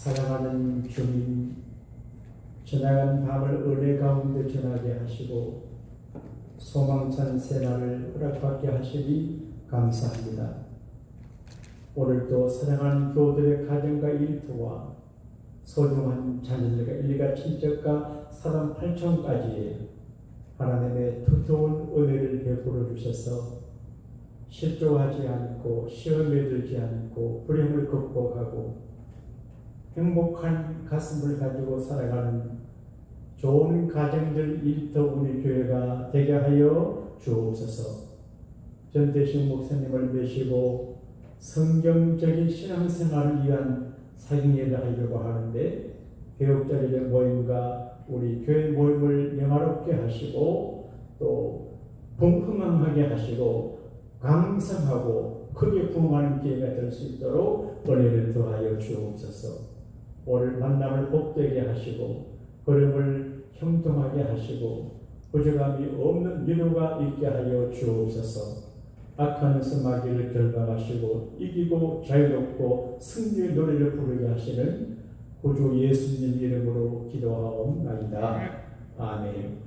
사랑하는 주님, 지나간 밤을 은혜 가운데 지나게 하시고 소망찬 새날을 허락받게 하시니 감사합니다. 오늘도 사랑하는 교들의 가정과 일터와 소중한 자녀들과 일가 친척과 사람 8천까지의 하나님의 두터운 은혜를 베풀어 주셔서 실족하지 않고 시험에 들지 않고 불행을 극복하고 행복한 가슴을 가지고 살아가는 좋은 가정들 일터 우리 교회가 되게 하여 주옵소서. 전대식 목사님을 모시고 성경적인 신앙생활을 위한 사경회를 하려고 하는데 교육자들의 모임과 우리 교회 모임을 영화롭게 하시고 또 풍성하게 하시고 강성하고 크게 부흥하는 기회가 될 수 있도록 은혜를 더하여 주옵소서. 오늘 만남을 복되게 하시고 걸음을 형통하게 하시고 부족함이 없는 위로가 있게 하여 주옵소서. 악한 스마귀를 결박하시고 이기고 자유롭고 승리의 노래를 부르게 하시는 구주 예수님 이름으로 기도하옵나이다. 아멘.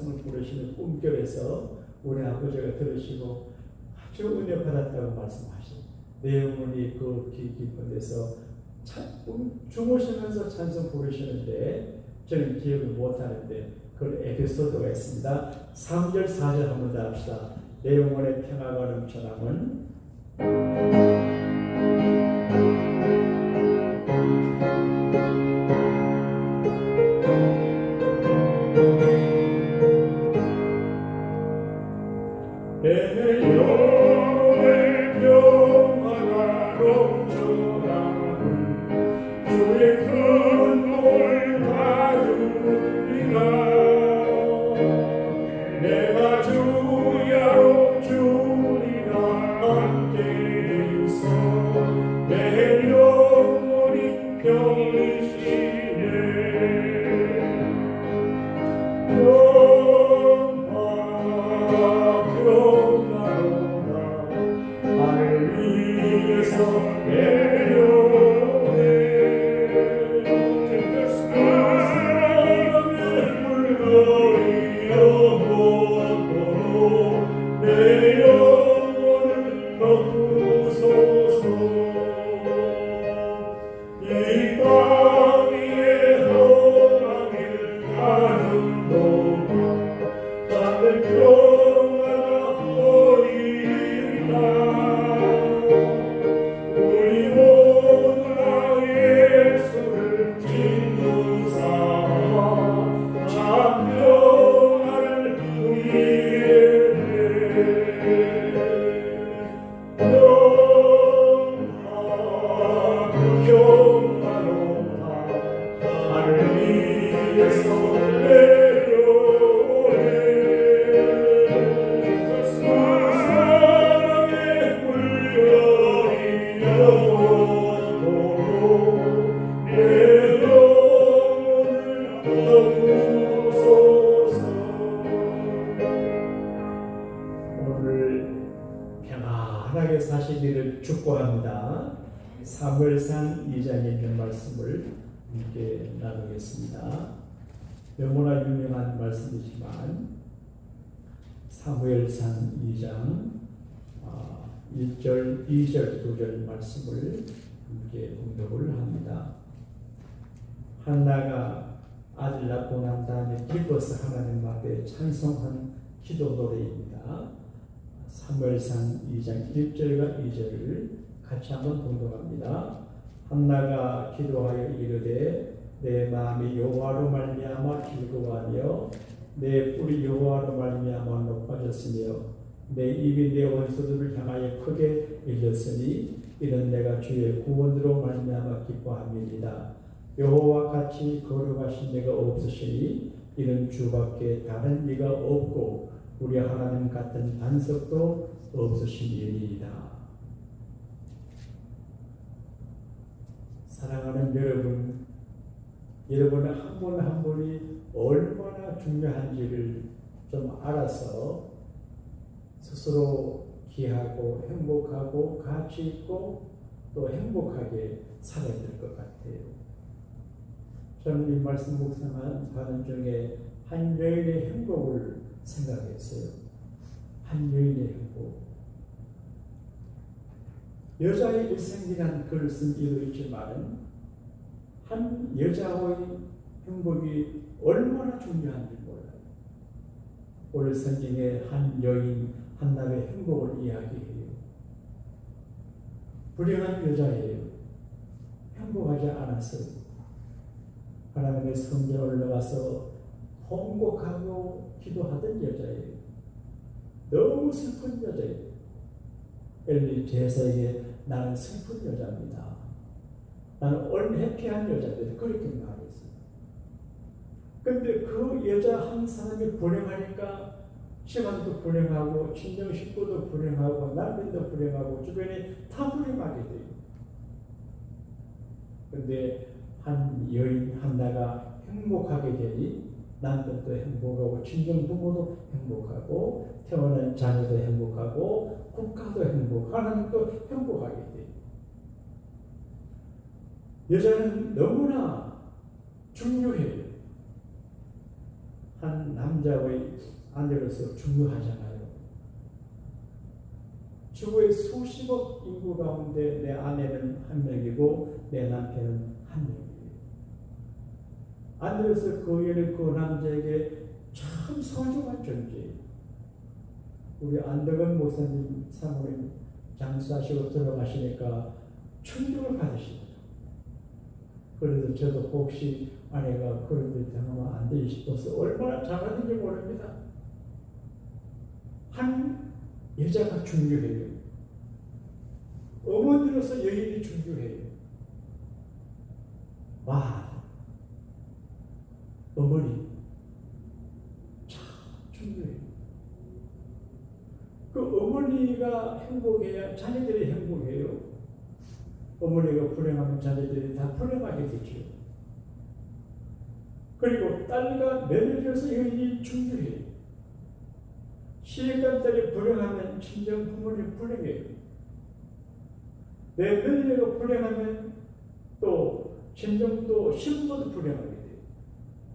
찬송을 부르시는 꿈결에서 우리 아버지가 들으시고 아주 은혜 받았다고 말씀하시고 내 어머니 그귀 깊은 데서 찬, 꿈- 주무시면서 찬송 부르시는데 저는 기억을 못하는데 그 에피소드가 있습니다. 3절 4절 한번 더 합시다. 내 영혼의 평화가 넘쳐남은 함께 나누겠습니다. 너무나 유명한 말씀이지만 사무엘상 2장 1절, 2절, 2절 말씀을 함께 공독을 합니다. 한나가 아들 낳고 난 다음에 기뻐서 하나님 앞에 찬송하는 기도 노래입니다. 사무엘상 2장 1절과 2절을 같이 한번 공독합니다. 한나가 기도하여 이르되 내 마음이 여호와로 말미암아 즐거워하며 내 뿔이 여호와로 말미암아 높아졌으며 내 입이 내 원수들을 향하여 크게 열렸으니 이는 내가 주의 구원으로 말미암아 기뻐함이니라 여호와 같이 거룩하신 내가 없으시니 이는 주밖에 다른 이가 없고 우리 하나님 같은 반석도 없으시니이다. 사랑하는 여러분, 여러분의 한분한 분이 얼마나 중요한지를 좀 알아서 스스로 귀하고 행복하고 가치 있고 또 행복하게 살아야 될 것 같아요. 저는 이 말씀 묵상하는 중에 한 여인의 행복을 생각했어요. 한 여인의 행복. 여자의 일생이라는 글을 쓴 이유도 있지만 한 여자의 행복이 얼마나 중요한지 몰라요. 오늘 성경에 한 여인 한남의 행복을 이야기해요. 불행한 여자예요. 행복하지 않았어요. 하나님의 성전에 올라가서 통곡하고 기도하던 여자예요. 너무 슬픈 여자예요. 엘리 제사에게 나는 슬픈 여자입니다. 나는 얼해피한 여자입니다. 그렇게 말했어요. 근데 그 여자 한 사람이 불행하니까 시간도 불행하고 친정 식구도 불행하고 남편도 불행하고 주변이 다 불행하게 돼요. 근데 한 여인 한나가 행복하게 되니 남편도 행복하고 친정 부모도 행복하고 태어난 자녀도 행복하고 국가도 행복, 하나님도 행복하게 돼. 여자는 너무나 중요해요. 한 남자의 아내로서 중요하잖아요. 지구의 수십억 인구 가운데 내 아내는 한 명이고 내 남편은 한 명 이에요. 아내로서 그그 남자에게 참 소중한 존재예요. 우리 안덕원 목사님 사모님 장수하시고 들어가시니까 충격을 받으십니다. 그래서 저도 혹시 아내가 그런 데 당하면 안 되지 싶어서 얼마나 잘하는지 모릅니다. 한 여자가 중요해요. 어머니로서 여인이 중요해요. 와, 중요해요. 그 어머니가 행복해야 자녀들이 행복해요. 어머니가 불행하면 자녀들이 다 불행하게 되죠. 그리고 딸과 며느리로서 여인이 중요해요. 시집간 딸이 불행하면 친정 부모님 불행해요. 내 며느리가 불행하면 또 친정도 신부도 불행하게.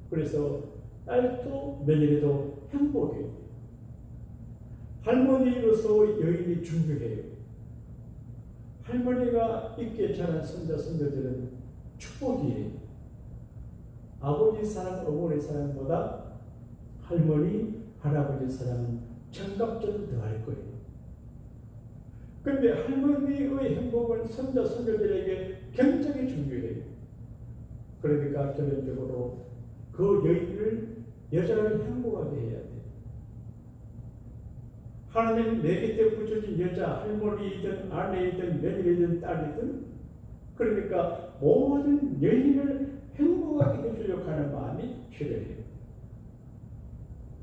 그래서 딸도 며느리도 행복해요. 할머니로서 여인이 중요해요. 할머니가 있게 자란 손자, 손녀들은 축복이에요. 아버지 사랑, 어머니 사랑보다 할머니, 할아버지 사랑은 청각적으로 더할 거예요. 근데 할머니의 행복은 손자, 손녀들에게 굉장히 중요해요. 그러니까 결론적으로 그 여인을, 여자를 행복하게 해야 돼요. 하나님 내 곁에 붙여진 여자, 할머니이든 아내이든 며느리든 딸이든 그러니까 모든 여인을 행복하게 해주려고 하는 마음이 필요해요.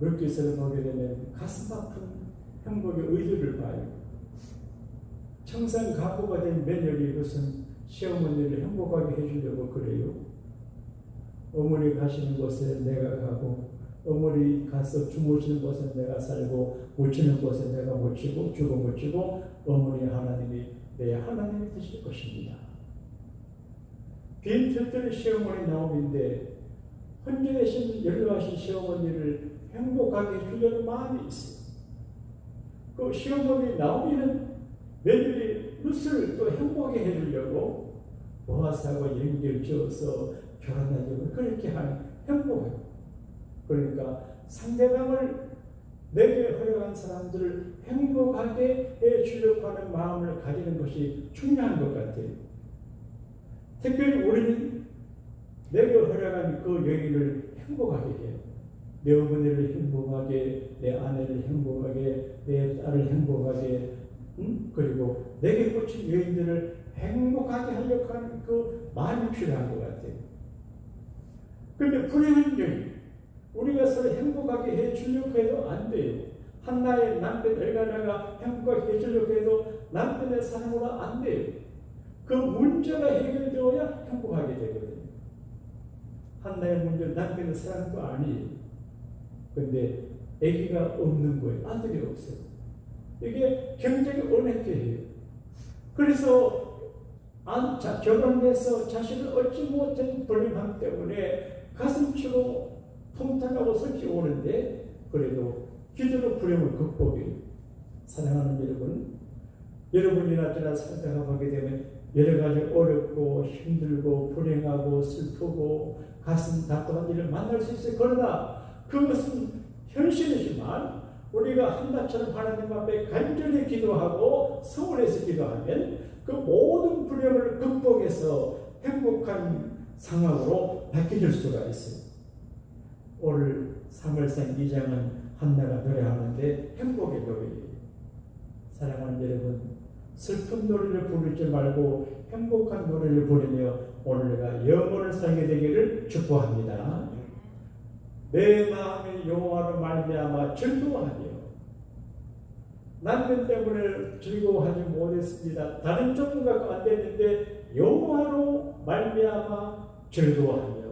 르기서를 보게 되면 가슴 아픈 행복의 의도를 봐요. 청산 가부가 된 며느리 무슨 시어머니를 행복하게 해주려고 그래요. 어머니 가시는 곳에 내가 가고 어머니 가서 주무시는 곳은 내가 살고 묻히는 곳은 내가 묻히고 주고 묻히고 어머니 하나님이 내 하나님이 되실 것입니다. 빈털들의 시어머니 나옴인데 혼자 계신 연로하신 시어머니를 행복하게 해주려는 마음이 있어요. 그 시어머니 나오미는 며느리 룻을 또 행복하게 해주려고 보아사고 연기를 지어서 결혼하려고 그렇게 하는 행복해요. 그러니까 상대방을 내게 허용한 사람들을 행복하게 해주려고 하는 마음을 가지는 것이 중요한 것 같아요. 특별히 우리는 내게 허용한 그 여인을 행복하게 해요. 내 어머니를 행복하게, 내 아내를 행복하게, 내 딸을 행복하게, 음? 그리고 내게 꽂힌 여인들을 행복하게 하려고 하는 그 마음이 필요한 것 같아요. 그런데 불행한 여인, 우리가 서로 행복하게 해주려고 해도 안 돼요. 한나의 남편 엘가나가 행복하게 해주려고 해도 남편의 사랑으로 안 돼요. 그 문제가 해결되어야 행복하게 되거든요. 한나의 문제 남편의 사랑도 아니에요. 근데 아기가 없는 거예요. 아들이 없어요. 이게 굉장히 어렵게 해요. 그래서 안, 자, 결혼해서 자식을 얻지 못한 불행함 때문에 가슴 치고 통탄하고 설치 오는데 그래도 기도로 불행을 극복해요. 사랑하는 여러분, 여러분이나 저나 보게 되면 여러 가지 어렵고 힘들고 불행하고 슬프고 가슴 답답한 일을 만날 수 있어요. 그러나 그것은 현실이지만 우리가 한나처럼 하나님 앞에 간절히 기도하고 서울에서 기도하면 그 모든 불행을 극복해서 행복한 상황으로 바뀌어질 수가 있어요. 오늘 3월생 2장은 한나가 노래하는데 행복의 노래예요. 사랑하는 여러분, 슬픈 노래를 부르지 말고 행복한 노래를 부르며 오늘 내가 영혼을 살게 되기를 축복합니다. 내 마음이 여호와로 말미암아 즐거워하며 남편 때문에 즐거워하지 못했습니다. 다른 종류가 안 됐는데 여호와로 말미암아 즐거워하며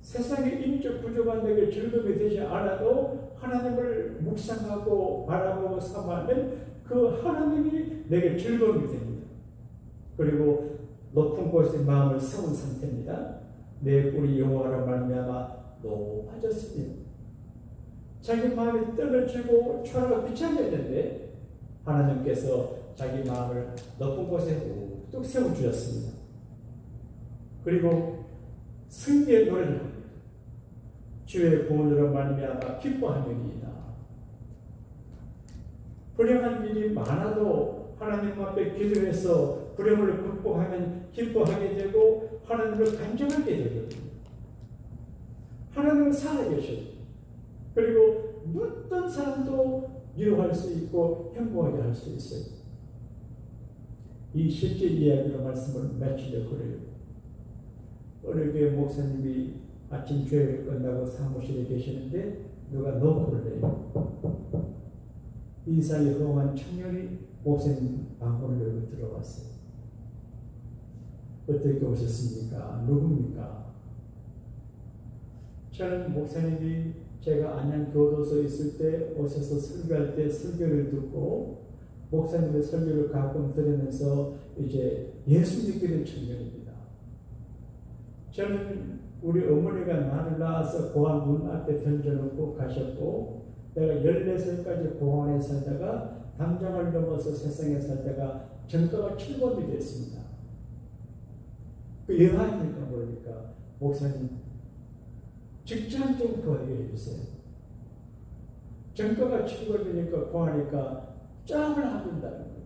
세상의 인적 구조가 내게 즐거움이 되지 않아도 하나님을 묵상하고 바라보고 삼하면 그 하나님이 내게 즐거움이 됩니다. 그리고 높은 곳에 마음을 세운 상태입니다. 내 꿀이 여호와로 말미암아 높아졌으며 자기 마음이 떨어지고 초라가 비참했는데 하나님께서 자기 마음을 높은 곳에 뚝 세워주셨습니다. 그리고 승리의 노래를 합니다. 주의 구원으로 말미암아 기뻐하느니이다. 불행한 일이 많아도 하나님 앞에 기도해서 불행을 극복하면 기뻐하게 되고 하나님을 간절하게 되거든요. 하나님은 살아계셔. 그리고 어떤 사람도 위로할 수 있고 행복하게 할 수 있어요. 이 실제 이야기로 말씀을 마치려고 그래요. 어느 교회 목사님이 아침 교회를 끝나고 사무실에 계시는데 누가 노크를 해요. 인사에 허용한 청년이 목사님 방문을 열고 들어왔어요. 어떻게 오셨습니까? 누굽니까? 저는 목사님이 제가 안양 교도소에 있을 때 오셔서 설교할 때 설교를 듣고 목사님의 설교를 가끔 들으면서 이제 예수 된 청년입니다. 저는 우리 어머니가 나를 낳아서 공항 문 앞에 던져놓고 가셨고 내가 14살까지 공항에 살다가 담장을 넘어서 세상에 살다가 정가가 7번이 됐습니다. 그 여하니까 모르니까 목사님 직장 좀 구하게 해주세요. 정가가 7번이니까 구하니까 짬을 하는다는 거예요.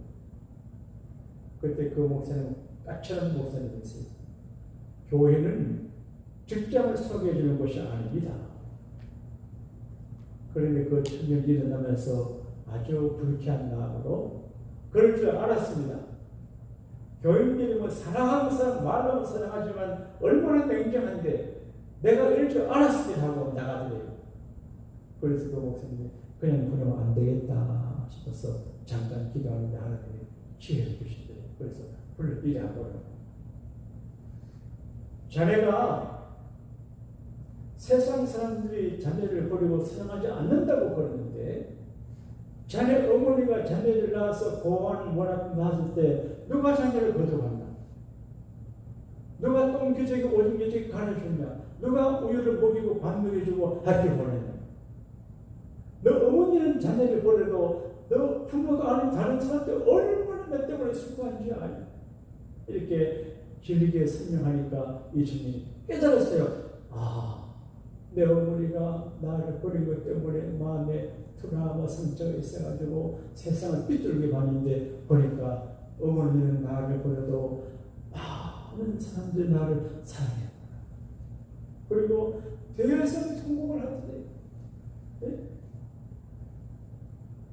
그때 그 목사님 까칠한 목사님이세요. 교회는 직장을 소개해 주는 것이 아닙니다. 그런데 그 청년이 일어나면서 아주 불쾌한 마음으로 그럴 줄 알았습니다. 교인들이 뭐 사랑하는 사람, 말로는 사랑하지만 얼마나 냉정한데 내가 이럴 줄 알았으면 하고 나가더래요. 그래서 그 목사님이 그냥 보내면 안 되겠다 싶어서 잠깐 기도하는데 하나님이 지혜를 주시더래요. 그래서 불러 하더라고요. 자네가 세상 사람들이 자녀를 버리고 사랑하지 않는다고 그러는데 자네 어머니가 자녀를 낳아서 고아는 원합 낳았을 때 누가 자녀를 거둬갔나? 누가 똥기저귀 오줌기저귀 가려줬냐? 누가 우유를 먹이고 밥 먹여주고 학교 보냈냐? 너 어머니는 자녀를 버려도 너 부모가 아닌 다른 사람들 얼마나 너 때문에 수고한지 아냐? 이렇게 길게 설명하니까 이 주님이 깨달았어요. 아, 내 어머니가 나를 버린 것 때문에 마음에 트라우마 상처가 있어가지고 세상을 삐뚤게 봤는데 보니까 어머니는 나를 버려도 많은 사람들이 나를 사랑해. 그리고 대회에서 성공을 예?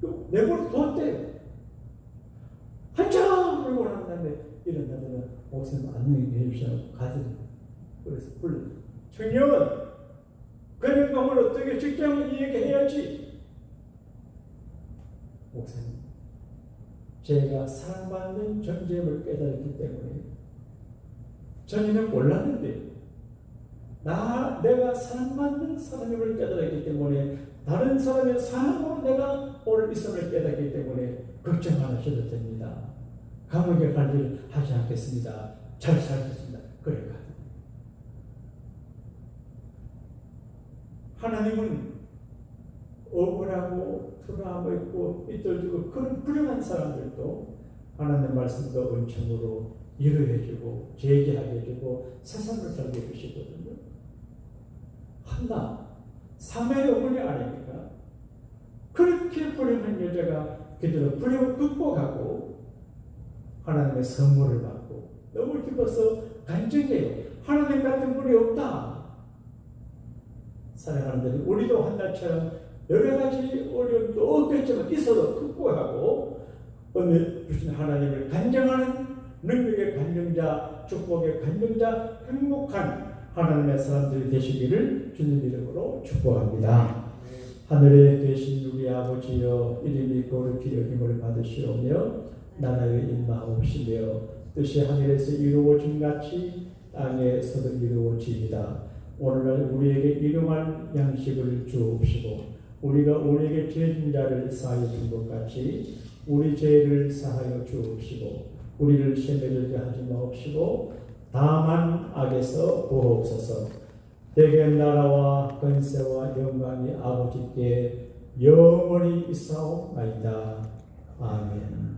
또 내버려 뒀대. 한참 끌고 난 다음에 이런 나들은 목사님 안녕히 계십시오. 가드려. 그래서 불러. 청년, 그런 방을 어떻게 직장을 이야기해야지. 목사님, 제가 사랑받는 존재임을 깨달았기 때문에 전에는 몰랐는데 나 내가 사랑받는 사람임을 깨달았기 때문에 다른 사람의 사랑으로 내가 오늘 있음을 깨닫기 때문에 걱정 안 하셔도 됩니다. 감옥에 갈일 하지 않겠습니다. 잘 살겠습니다. 가. 하나님은 억울하고 트라우마 있고 삐뚤지고 그런 불행한 사람들도 하나님의 말씀과 은총으로 위로해주고 재기하게 해주고 세상을 살게 해주시거든요. 한나 삼의 어머니 아닙니까? 그렇게 불행한 여자가 그대로 불행을 극복하고 하나님의 선물을 받고 너무 기뻐서 간증해요. 하나님 같은 분이 없다. 사랑하는 우리도 한나처럼 여러 가지 어려움도 없겠지만 있어도 극복하고 오늘 주신 하나님을 간증하는 능력의 간증자, 축복의 간증자, 행복한 하나님의 사람들이 되시기를 주님 이름으로 축복합니다. 하늘에 계신 우리 아버지여 이름이 거룩히 여김을 받으시오며 나라의 임마옵시며 뜻이 하늘에서 이루어진 같이 땅에서도 이루어지이다. 오늘날 우리에게 일용할 양식을 주옵시고 우리가 우리에게 죄진 자를 사하여 준 것 같이 우리 죄를 사하여 주옵시고 우리를 시험에 하지 마옵시고 다만 악에서 보옵소서 대개 나라와 권세와 영광이 아버지께 영원히 있사옵나이다. 아멘